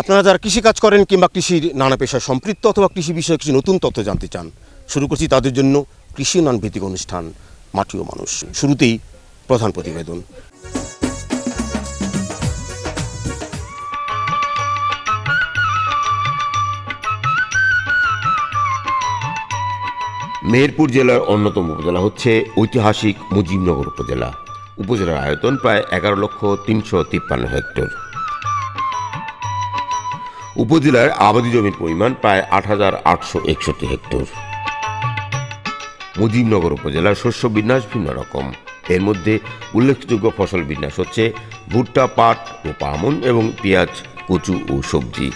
আপনারা যারা কৃষিকাজ করেন কিংবা কৃষির নানা পেশায় সম্পৃক্ত অথবা কৃষি বিষয়ে কিছু নতুন তথ্য জানতে চান, শুরু করছি তাদের জন্য কৃষি উন্নয়ন ভিত্তিক অনুষ্ঠান মাটিও মানুষ। শুরুতেই প্রধান প্রতিবেদন। মেহেরপুর জেলার অন্যতম উপজেলা হচ্ছে ঐতিহাসিক মুজিবনগর উপজেলা। উপজেলার আয়তন প্রায় এগারো লক্ষ তিনশো তিপ্পান্ন হেক্টর। উপজেলার আবাদি জমির পরিমাণ প্রায় আট হাজার আটশো একষট্টি হেক্টর। মুজিবনগর উপজেলার শস্য বিন্যাস ভিন্ন রকম। এর মধ্যে উল্লেখযোগ্য ফসল বিন্যাস হচ্ছে ভুট্টা, পাট রোপা আমন এবং পেঁয়াজ, কচু ও সবজি।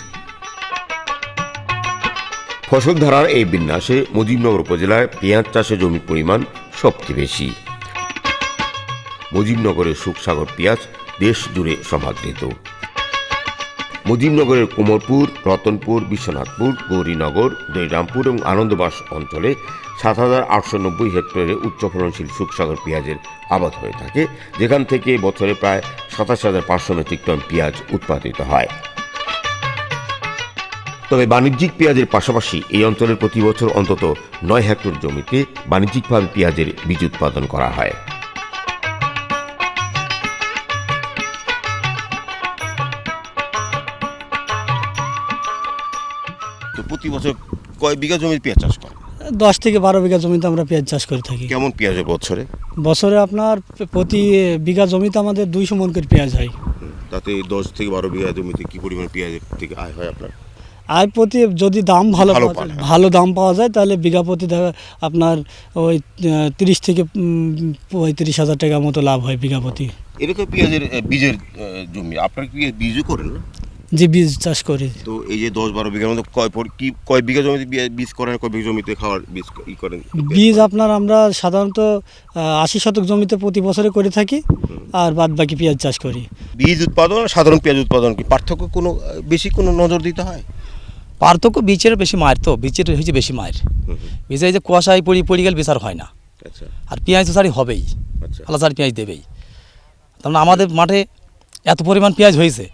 ফসল ধারার এই বিন্যাসে মুজিবনগর উপজেলায় পেঁয়াজ চাষে জমির পরিমাণ সবচেয়ে বেশি। মুজিবনগরের সুখসাগর পেঁয়াজ দেশ জুড়ে সমাদৃত। মুজিবনগরের কোমরপুর, রতনপুর, বিশ্বনাথপুর, গৌরীনগর দৈরামপুর এবং আনন্দবাস অঞ্চলে সাত হাজার আটশো নব্বই হেক্টরে উচ্চ ফলনশীল সুখসাগর পেঁয়াজের আবাদ হয়ে থাকে, যেখান থেকে বছরে প্রায় সাতাশ হাজার পাঁচশো মেট্রিক টন পেঁয়াজ উৎপাদিত হয়। তবে বাণিজ্যিক পেঁয়াজের পাশাপাশি এই অঞ্চলের প্রতি বছর অন্তত নয় হেক্টর জমিতে বাণিজ্যিকভাবে পেঁয়াজের বীজ উৎপাদন করা হয়। তো প্রতি বছর কয় বিঘা জমির পেঁয়াজ চাষ করে দশ থেকে বারো বিঘা জমিতে আমরা পেঁয়াজ চাষ করে থাকি। কেমন পেঁয়াজের বছরে? বছরে আপনার প্রতি বিঘা জমিতে আমাদের দুইশো মন করে পেঁয়াজ হয়। তাতে দশ থেকে বারো বিঘা জমিতে কি পরিমাণ পেঁয়াজের থেকে আয় হয় আপনার? আয় প্রতি যদি দাম ভালো ভালো হ্যাঁ। দাম পাওয়া যায় তাহলে বিঘা প্রতি আপনার ওই তিরিশ থেকে পঁয়ত্রিশ হাজার টাকা মতো লাভ হয় বিঘা প্রতি। তো পেঁয়াজের বীজের জমি আপনার কি বীজও করেন না? যে বীজ চাষ করি। তো এই যে দশ বারো বিঘার মধ্যে কয় পর- কি কয় বিঘা জমিতে বীজ- করেন কয় বিঘা জমিতে খাওয়ার বীজ ই করেন? বীজ আপনার আমরা সাধারণত আশি শতক জমিতে প্রতি বছরে করে থাকি আর বাদ বাকি পেঁয়াজ চাষ করি। বীজ উৎপাদন আর সাধারণ পেঁয়াজ উৎপাদন কি পার্থক্য কোনো বেশি কোনো নজর দিতে হয়? পার্থক্য বীচের বেশি মায়ের তো বীজের হয়েছে বেশি মায়ের। বীজে এই যে কুয়াশায় পড়ি পড়ি গেলে বিচার হয় না। আচ্ছা। আর পেঁয়াজ তো সারি হবেই আচ্ছা। আল্লাহ সারি পেঁয়াজ দেবেই। তার মানে আমাদের মাঠে এত পরিমাণ পেঁয়াজ হয়েছে।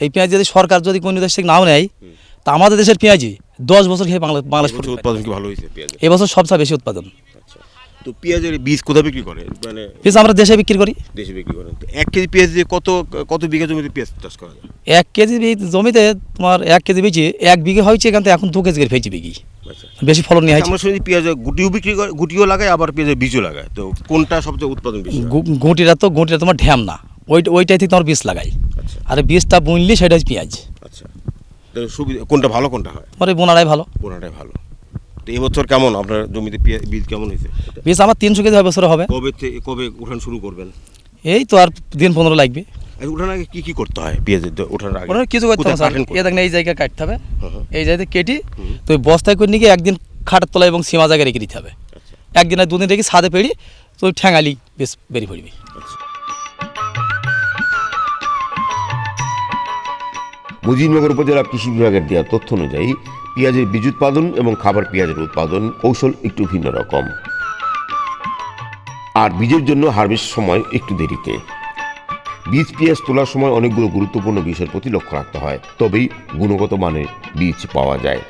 এই পেঁয়াজ যদি সরকার যদি কোনো দেশ থেকে নাও নেয় তা আমাদের দেশের পেঁয়াজই দশ বছর খেয়ে বাংলা বাংলাদেশ উৎপাদন কি ভালো হয়েছে পেঁয়াজের। এবছর সবচেয়ে বেশি উৎপাদন। আচ্ছা। তো পেঁয়াজের বীজ কোথায় বিক্রি করে? মানে বীজ আমরা দেশে বিক্রি করি। দেশে বিক্রি করেন। এক কেজি পেঁয়াজ দিয়ে কত কত বিঘা জমিতে পেঁয়াজ চাষ করা যায়? এক কেজি জমিতে তোমার এক কেজি বীজ এক বিঘে হয়েছে এখান থেকে এখন দু কেজি করে ফেলছি বিঘি। আচ্ছা। বেশি ফলন নিয়ে হয়েছে। আমরা শুনি পেঁয়াজ গুটিও বিক্রি করে গুটিও লাগায় আবার পেঁয়াজের বীজও লাগায়। তো কোনটা সবচেয়ে উৎপাদন বেশি গুঁটিটা তো গুঁটিটা তোমার ঢ্যাম না। ওই ওইটাই থেকে তোমার বীজ লাগাই। আচ্ছা। আর বীজটা বুনলি সেটা হচ্ছে পেঁয়াজ। আচ্ছা। তো সুবিধা কোনটা ভালো কোনটা হয়? এই বোনারাই ভালো। কোনটাই ভালো। তো এবছর কেমন? আপনার জমিতে বীজ কেমন হয়েছে? বীজ আমার তিনশো কেজি হয় বছরে হবে। কবে কবে উঠান শুরু করবেন? এই তো আর দিন পনেরো লাগবে। আর উঠান আগে কি কি করতে হয় পেঁয়াজের ওঠানোর আগে? ওরা কিছু করতে হবে এ দেখেন এই জায়গায় কাটতে হবে। হুম হুম। এই জায়গাতে কেটে তো বস্তায় করে নিয়ে একদিন খাটের তলায় এবং সীমা জায়গায় রেখে দিতে হবে। আচ্ছা। একদিন আর দুদিন রেখে ছাদে পেড়ি তো ঠ্যাঙালি বেশ বেরিয়ে পড়বি। মুজিবনগর উপজেলা কৃষি বিভাগের দেওয়া তথ্য অনুযায়ী, পেঁয়াজের বীজ উৎপাদন এবং খাবার পেঁয়াজের উৎপাদন কৌশল একটু ভিন্ন রকম। আর বীজের জন্য হারভেস্ট সময় একটু দেরিতে। বীজ পেঁয়াজ তোলার সময় অনেকগুলো গুরুত্বপূর্ণ বিষয়ের প্রতি লক্ষ্য রাখতে হয়, তবেই গুণগত মানের বীজ পাওয়া যায়।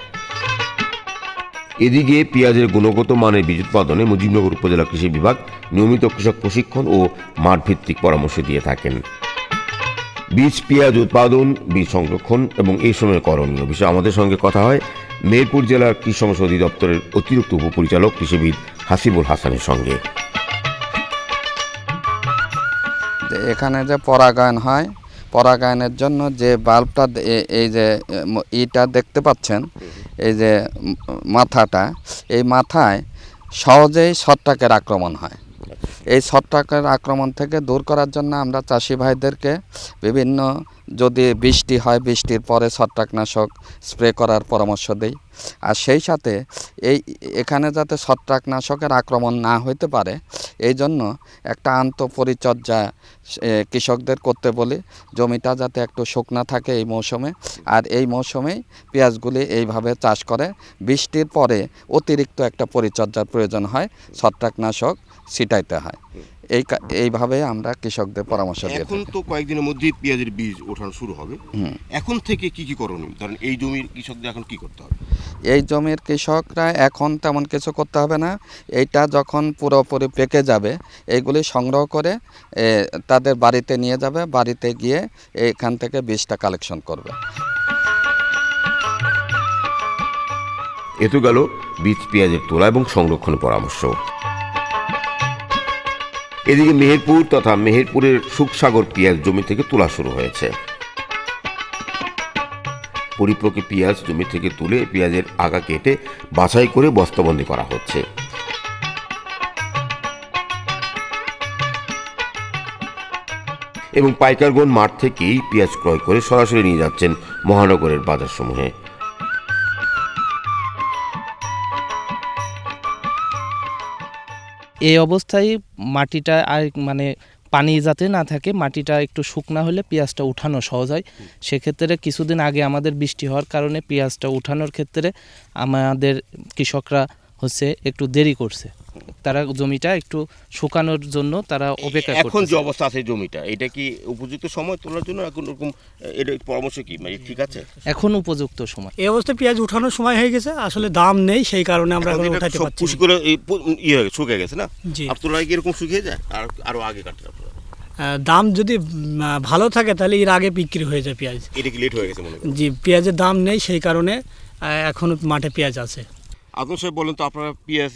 এদিকে পেঁয়াজের গুণগত মানের বীজ উৎপাদনে মুজিবনগর উপজেলা কৃষি বিভাগ নিয়মিত কৃষক প্রশিক্ষণ ও মাঠ ভিত্তিক পরামর্শ দিয়ে থাকেন। বীজ, পেঁয়াজ উৎপাদন, বীজ সংরক্ষণ এবং এই সময় করণীয় বিষয়ে আমাদের সঙ্গে কথা হয় মেরপুর জেলার কৃষি সমস্যা অধিদপ্তরের অতিরিক্ত উপপরিচালক কৃষিবিদ হাসিবুল হাসানের সঙ্গে। এখানে যে পরাগায়ন হয়, পরাগায়নের জন্য যে বাল্বটা এই যে ইটা দেখতে পাচ্ছেন, এই যে মাথাটা, এই মাথায় সহজেই ছত্রাকের আক্রমণ হয়। এই ছত্রাকের আক্রমণ থেকে দূর করার জন্য আমরা চাষি ভাইদেরকে বিভিন্ন যদি বৃষ্টি হয় বৃষ্টির পরে ছত্রাকনাশক স্প্রে করার পরামর্শ দেই। আর সেই সাথে এই এখানে যাতে ছত্রাকনাশকের আক্রমণ না হইতে পারে এই জন্য একটা আন্তঃপরিচর্যা এ, কৃষকদের করতে বলি। জমিটা যাতে একটু শুকনা থাকে এই মৌসুমে আর এই মৌসুমেই পেঁয়াজগুলি এইভাবে চাষ করে। বৃষ্টির পরে অতিরিক্ত একটা পরিচর্যার প্রয়োজন হয় ছত্রাকনাশক ছিটাইতে হয়। এই কা- এইভাবে আমরা কৃষকদের পরামর্শ দিয়ে এখন তো কয়েকদিনের মধ্যেই পেঁয়াজের বীজ ওঠানো শুরু হবে। হুম। এখন থেকে কি কি করণীয়? ধরেন এই জমির কৃষকদের এখন কি করতে হবে? এই জমির কৃষকরা এখন তেমন কিছু করতে হবে না। এইটা যখন পুরোপুরি পেকে যাবে এইগুলি সংগ্রহ করে তাদের বাড়িতে নিয়ে যাবে বাড়িতে গিয়ে এখান থেকে বীজটা কালেকশন করবে। এ তো গেল বীজ পেঁয়াজের তোলা এবং সংরক্ষণ পরামর্শ। এদিকে মেহেরপুর তথা মেহেরপুরের সুখসাগর পেঁয়াজ জমি থেকে তোলা শুরু হয়েছে। পরিপক্ক পেঁয়াজ জমি থেকে তুলে পেঁয়াজের আগা কেটে বাছাই করে বস্তাবন্দি করা হচ্ছে। এবং পাইকারগণ মাঠ থেকেই পেঁয়াজ ক্রয় করে সরাসরি নিয়ে যাচ্ছেন মহানগরের বাজারসমূহে। এই অবস্থায় মাটিটা আর মানে পানি যাতে না থাকে, মাটিটা একটু শুকনা হলে পেঁয়াজটা উঠানো সহজ হয়। সেক্ষেত্রে কিছুদিন আগে আমাদের বৃষ্টি হওয়ার কারণে পেঁয়াজটা উঠানোর ক্ষেত্রে আমাদের কৃষকরা হচ্ছে একটু দেরি করছে। তারা জমিটা একটু শুকানোর জন্য তারা অপেক্ষা এখন যে অবস্থা আছে জমিটা এটা কি উপযুক্ত সময় তোলার জন্য এখন এরকম এটা পরামর্শ কি? মানে ঠিক আছে? এখন উপযুক্ত সময়। এই অবস্থায় পেঁয়াজ উঠানোর সময় হয়ে গেছে আসলে দাম নেই সেই কারণে আমরা এখন উঠাতে পারছি পুশ করে পু- ইয়ে হয়ে গেছে, শুকিয়ে গেছে না? আর তোলা কি এরকম শুকিয়ে যায়? আর আরও আগে কাটতে আপনারা? আহ, দাম যদি ভালো থাকে তাহলে এর আগে বিক্রি হয়ে যায় পেঁয়াজ। এটা কি লেট হয়ে গেছে মনে জি পেঁয়াজের দাম নেই সেই কারণে আহ, এখনও মাঠে পেঁয়াজ আছে। আদম সাহেব বলেন তো আপনারা পেঁয়াজ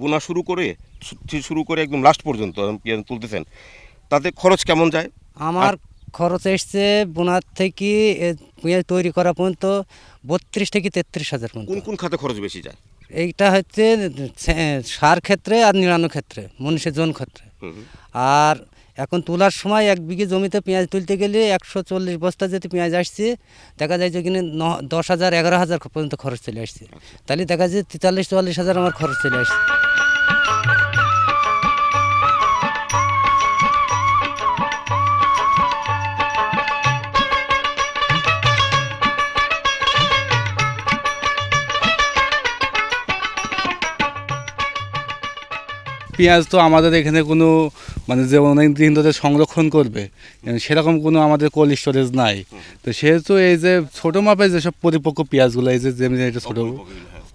বোনা শুরু করে শুরু করে একদম লাস্ট পর্যন্ত তুলতেছেন। তাতে খরচ কেমন যায়? আমার খরচ এসছে বোনার থেকে পেঁয়াজ তৈরি করা পর্যন্ত বত্রিশ থেকে তেত্রিশ হাজার পর্যন্ত। কোন কোন খাতে খরচ বেশি যায়? এইটা হচ্ছে সার ক্ষেত্রে আর নিড়ানো ক্ষেত্রে মনীষের জন ক্ষেত্রে। আর এখন তোলার সময় এক বিঘে জমিতে পেঁয়াজ তুলতে গেলে একশো চল্লিশ বস্তা যদি পেঁয়াজ আসছে, দেখা যায় যে কিনে দশ হাজার, এগারো হাজার পর্যন্ত খরচ চলে আসছে। তাহলে দেখা যায় তেতাল্লিশ, চুয়াল্লিশ হাজার আমার খরচ চলে আসছে। পেঁয়াজ তো আমাদের এখানে কোনো মানে যে অনেক দিন ধরে সংরক্ষণ করবে সেরকম কোনো আমাদের কোল্ড স্টোরেজ নাই। তো সেহেতু এই যে ছোটো মাপের যেসব পরিপক্ক পেঁয়াজগুলো, এই যে যেমনি এটা ছোটো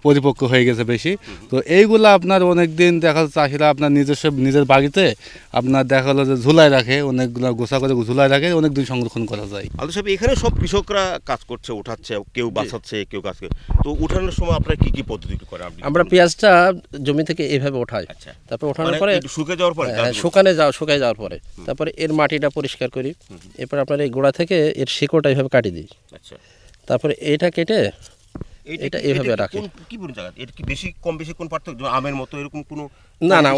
পরিপক্ক হয়ে গেছে বেশি। তো এইগুলো আপনার অনেক দিন দেখা যাচ্ছে চাষিরা আপনার নিজস্ব নিজের বাড়িতে আপনার দেখা হলো যে ঝুলায় রাখে অনেকগুলো গোসা করে ঝুলায় রাখে অনেক দিন সংরক্ষণ করা যায়। আদম সাহেব এখানে সব কৃষকরা কাজ করছে উঠাচ্ছে কেউ বাঁচাচ্ছে কেউ কাজ করে। তো উঠানোর সময় আপনারা কি কি পদ্ধতি করে আমরা পেঁয়াজটা জমি থেকে এইভাবে ওঠাই আচ্ছা। তারপর ওঠানোর মানে পরে একটু শুকিয়ে যাওয়ার পরে হ্যাঁ, শুকানে যাওয়া শুকায় যাওয়ার পরে। তারপরে এর মাটিটা পরিষ্কার করি। এরপর আপনার এই গোড়া থেকে এর শিকড়টা এইভাবে কাটি দিই। আচ্ছা। তারপরে এটা কেটে এটা এভাবে রাখে। কি বলুন জায়গা? এটা কি বেশি কম বেশি কোন পার্থক্য? আমের মতো এরকম কোনো না না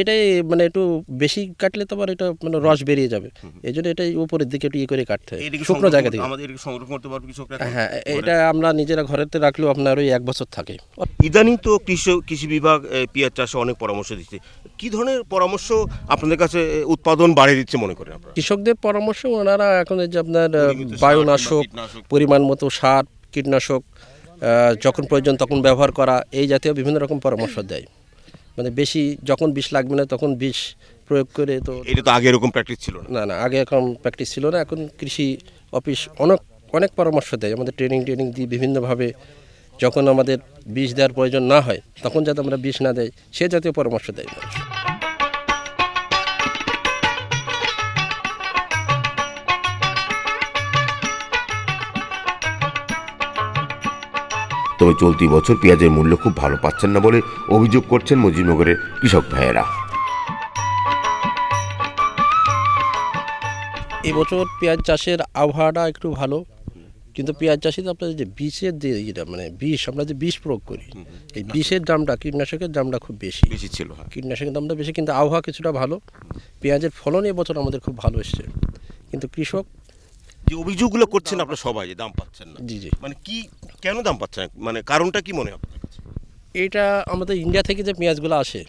এটাই মানে একটু বেশি কাটলে তো আবার এটা মানে রস বেরিয়ে যাবে। এই জন্য এটাই উপরের দিকে একটু ইয়ে করে কাটতে হয়। শুকনো জায়গা থেকে। আমাদের সংরক্ষণ করতে পারবে কৃষকরা হ্যাঁ এটা আমরা নিজেরা ঘরেতে রাখলেও আপনার ওই এক বছর থাকে। ইদানিং তো কৃষি কৃষি বিভাগ পেঁয়াজ চাষে অনেক পরামর্শ দিচ্ছে। কি ধরনের পরামর্শ আপনাদের কাছে উৎপাদন বাড়িয়ে দিচ্ছে মনে করেন আপনারা? কৃষকদের পরামর্শ ওনারা এখন যে আপনার বায়ুনাশক। পরিমাণ মতো সার কীটনাশক যখন প্রয়োজন তখন ব্যবহার করা এই জাতীয় বিভিন্ন রকম পরামর্শ দেয়। মানে বেশি যখন বিষ লাগবে না তখন বিষ প্রয়োগ করে তো এটা তো আগে এরকম প্র্যাকটিস ছিল না। না না আগে এখন প্র্যাকটিস ছিল না। এখন কৃষি অফিস অনেক অনেক পরামর্শ দেয়। আমাদের ট্রেনিং ট্রেনিং দিয়ে বিভিন্নভাবে যখন আমাদের বিষ দেওয়ার প্রয়োজন না হয় তখন যাতে আমরা বিষ না দেয় সে জাতীয় পরামর্শ দেয়। তবে চলতি বছর পেঁয়াজের মূল্য খুব ভালো পাচ্ছেন না বলে অভিযোগ করছেন মুজিবনগরের কৃষক ভাইয়েরা। এবছর পেঁয়াজ চাষের আবহাওয়াটা একটু ভালো কিন্তু পেঁয়াজ চাষে তো আপনার যে বিষের যে ইয়েটা মানে বিষ আমরা যে বিষ প্রয়োগ করি এই বিষের দামটা কীটনাশকের দামটা খুব বেশি। বেশি ছিল হ্যাঁ। কীটনাশকের দামটা বেশি কিন্তু আবহাওয়া কিছুটা ভালো। পেঁয়াজের ফলন এবছর আমাদের খুব ভালো এসছে। কিন্তু কৃষক যে অভিযোগগুলো করছেন আপনারা সবাই যে দাম পাচ্ছেন না। জি জি। মানে কি কেন দাম পাচ্ছেন? মানে কারণটা কি মনে হয় এটা আমাদের ইন্ডিয়া থেকে যে পেঁয়াজগুলো আসে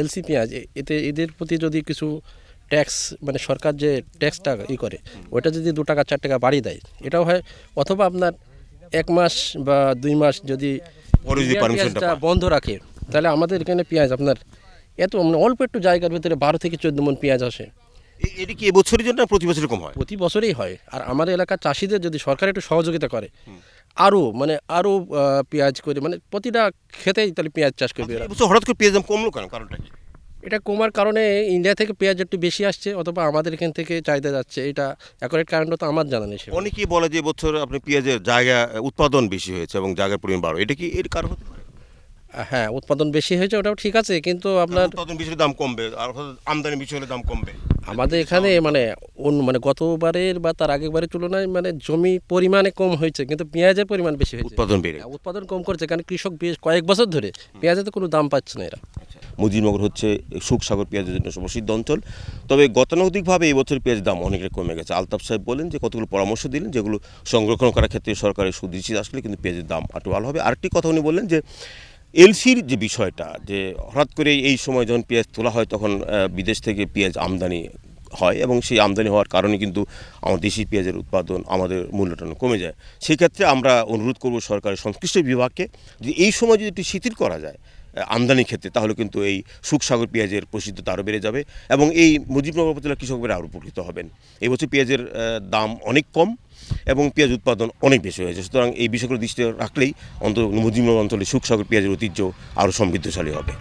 এলসি পেঁয়াজ এতে এদের প্রতি যদি কিছু ট্যাক্স মানে সরকার যে ট্যাক্সটা ই করে ওটা যদি দু টাকা চার টাকা বাড়িয়ে দেয় এটাও হয় অথবা আপনার এক মাস বা দুই মাস যদি। বন্ধ রাখে তাহলে আমাদের এখানে পেঁয়াজ আপনার এত মানে অল্প একটু জায়গার ভিতরে বারো থেকে চোদ্দ মন পেঁয়াজ আসে। এটা কি এবছরের জন্য প্রতি বছর কম হয়? প্রতি বছরেই হয়। আর আমাদের এলাকার চাষিদের যদি সরকার একটু সহযোগিতা করে আরও মানে আরও পেঁয়াজ করে মানে প্রতিটা খেতেই তাহলে পেঁয়াজ চাষ করবে। এবছর হঠাৎ করে পেঁয়াজ দাম কমলো কেন? কারণটা কি? এটা কমার কারণে ইন্ডিয়া থেকে পেঁয়াজ একটু বেশি আসছে অথবা আমাদের এখান থেকে চাহিদা যাচ্ছে। এটা অ্যাকোরেট কারণটা তো আমার জানা নেই। অনেকেই বলে যে এবছর আপনি পেঁয়াজের জায়গা উৎপাদন বেশি হয়েছে এবং জায়গার পরিমাণ বাড়ো। এটা কি এর কারণ হতে পারে? হ্যাঁ উৎপাদন বেশি হয়েছে ওটাও ঠিক আছে কিন্তু আপনার উৎপাদন বেশি দাম কমবে আর আমদানি বেশি হলে দাম কমবে। আমাদের এখানে মানে অন্য মানে গতবারের বা তার আগের বারের তুলনায় মানে জমি পরিমাণে কম হয়েছে কিন্তু পেঁয়াজের পরিমাণ বেশি হয়েছে। উৎপাদন বেড়ে হ্যাঁ, উৎপাদন কম করছে কারণ কৃষক বেশ কয়েক বছর ধরে পেঁয়াজের তো কোনো দাম পাচ্ছে না এরা। মুজিবনগর হচ্ছে সুখসাগর পেঁয়াজের জন্য প্রসিদ্ধ অঞ্চল। তবে গতানুগতিকভাবে এই বছর পেঁয়াজের দাম অনেকটা কমে গেছে। আলতাফ সাহেব বলেন যে কতগুলো পরামর্শ দিলেন যেগুলো সংরক্ষণ করার ক্ষেত্রে সরকারের সুদৃষ্টি আসলে কিন্তু পেঁয়াজের দাম একটু ভালো হবে। আরেকটি কথা উনি বললেন যে এলসির যে বিষয়টা, যে হঠাৎ করে এই সময় যখন পেঁয়াজ তোলা হয়, তখন বিদেশ থেকে পেঁয়াজ আমদানি হয় এবং সেই আমদানি হওয়ার কারণে কিন্তু আমাদের দেশি পেঁয়াজের উৎপাদন আমাদের মূল্যটা কমে যায়। সেক্ষেত্রে আমরা অনুরোধ করব সরকারের সংশ্লিষ্ট বিভাগকে যে এই সময় যদি একটু শিথিল করা যায় আমদানির ক্ষেত্রে, তাহলে কিন্তু এই সুখসাগর পেঁয়াজের প্রসিদ্ধতা আরও বেড়ে যাবে এবং এই মুজিবনগর উপজেলার কৃষকরা আরও উপকৃত হবেন। এই বছর পেঁয়াজের দাম অনেক কম এবং পেঁয়াজ উৎপাদন অনেক বেশি হয়েছে। সুতরাং এই বিষয়গুলো দৃষ্টি রাখলেই অন্ত মুজিবনগর অঞ্চলে সুখসাগর পেঁয়াজের ঐতিহ্য আরও সমৃদ্ধশালী হবে।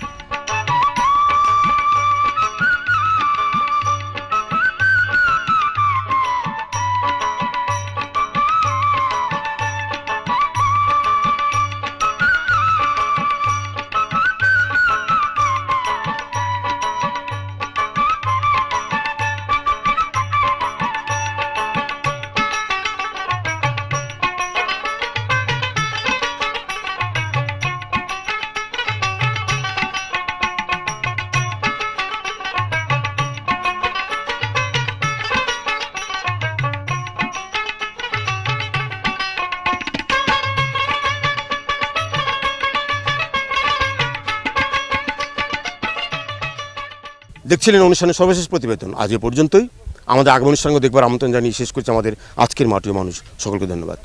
দেখছিলেন অনুষ্ঠানের সর্বশেষ প্রতিবেদন। আজ পর্যন্তই। আমাদের আগামী সঙ্গে দেখবার আমন্ত্রণ জানিয়ে শেষ করছি আমাদের আজকের মাটির মানুষ। সকলকে ধন্যবাদ।